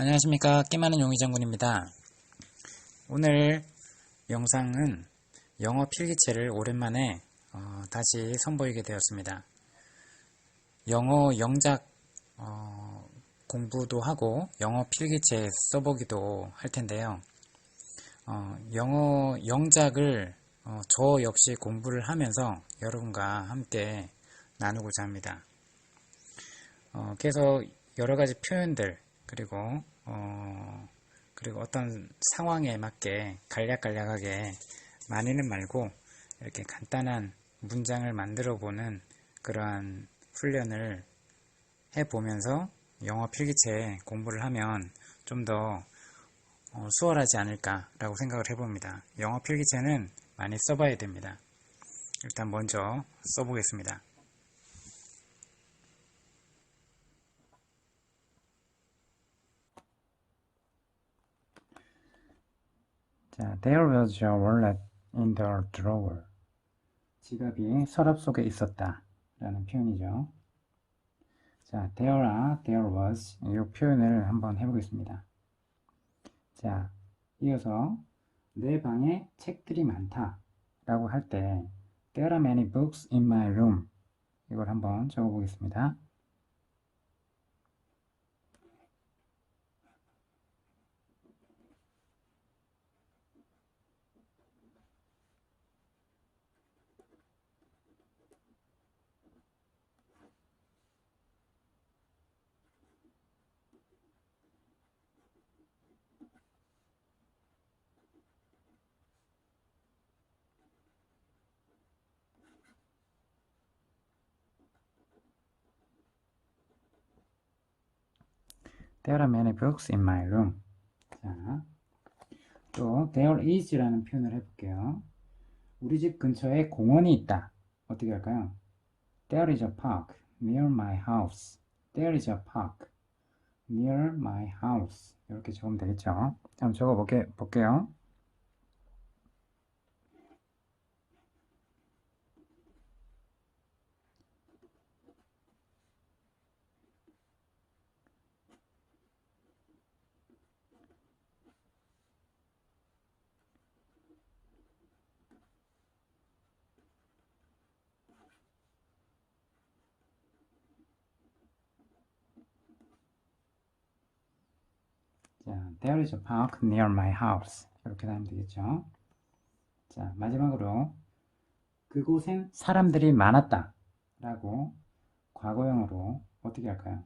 안녕하십니까. 끼많은 용의장군입니다. 오늘 영상은 영어 필기체를 오랜만에 어, 다시 선보이게 되었습니다. 영어 영작 어, 공부도 하고 영어 필기체 써보기도 할 텐데요. 어, 영어 영작을 어, 저 역시 공부를 하면서 여러분과 함께 나누고자 합니다. 어, 그래서 여러가지 표현들 그리고 어, 그리고 어떤 상황에 맞게 간략간략하게 많이는 말고 이렇게 간단한 문장을 만들어 보는 그러한 훈련을 해 보면서 영어 필기체 공부를 하면 좀더 어, 수월하지 않을까라고 생각을 해봅니다. 영어 필기체는 많이 써봐야 됩니다. 일단 먼저 써보겠습니다. 자, there was a wallet in the drawer. 지갑이 서랍 속에 있었다. 라는 표현이죠. 자, there are, there was. 이 표현을 한번 해보겠습니다. 자, 이어서 내 방에 책들이 많다. 라고 할 때, there are many books in my room. 이걸 한번 적어보겠습니다. There are many books in my room. 자, 또 there is라는 표현을 해볼게요. 우리 집 근처에 공원이 있다. 어떻게 할까요? There is a park near my house. There is a park near my house. 이렇게 적으면 되겠죠. 한번 적어볼게, 볼게요. 자, there is a park near my house. 이렇게 하면 되겠죠. 자, 마지막으로 그곳엔 사람들이 많았다. 라고 과거형으로 어떻게 할까요?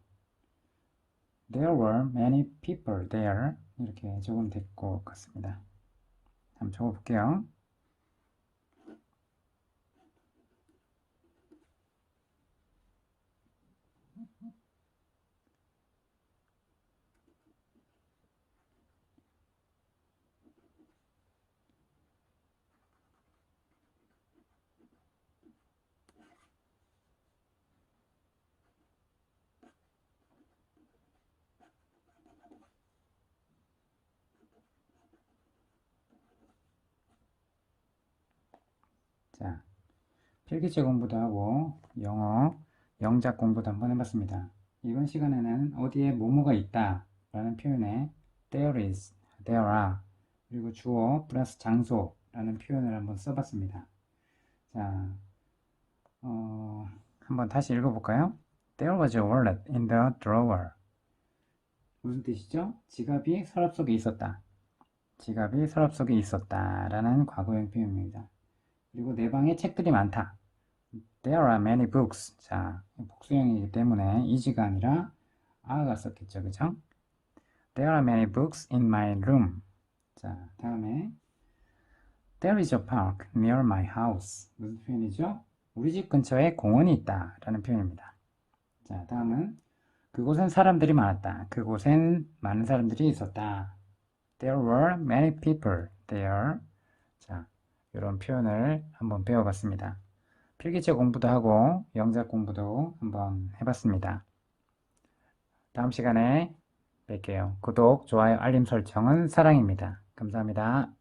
There were many people there. 이렇게 적으면 될 것 같습니다. 한번 적어볼게요. 자, 필기체 공부도 하고 영어, 영작 공부도 한번 해봤습니다. 이번 시간에는 어디에 뭐뭐가 있다 라는 표현에 there is, there are 그리고 주어 플러스 장소라는 표현을 한번 써봤습니다. 자, 어, 한번 다시 읽어볼까요? There was a wallet in the drawer. 무슨 뜻이죠? 지갑이 서랍 속에 있었다. 지갑이 서랍 속에 있었다 라는 과거형 표현입니다. 그리고 내 방에 책들이 많다. There are many books. 자, 복수형이기 때문에 is가 아니라 are가 썼겠죠. 그죠? There are many books in my room. 자, 다음에 There is a park near my house. 무슨 표현이죠? 우리 집 근처에 공원이 있다. 라는 표현입니다. 자, 다음은 그곳엔 사람들이 많았다. 그곳엔 많은 사람들이 있었다. There were many people there. 자, 이런 표현을 한번 배워봤습니다. 필기체 공부도 하고 영작 공부도 한번 해봤습니다. 다음 시간에 뵐게요. 구독, 좋아요, 알림 설정은 사랑입니다. 감사합니다.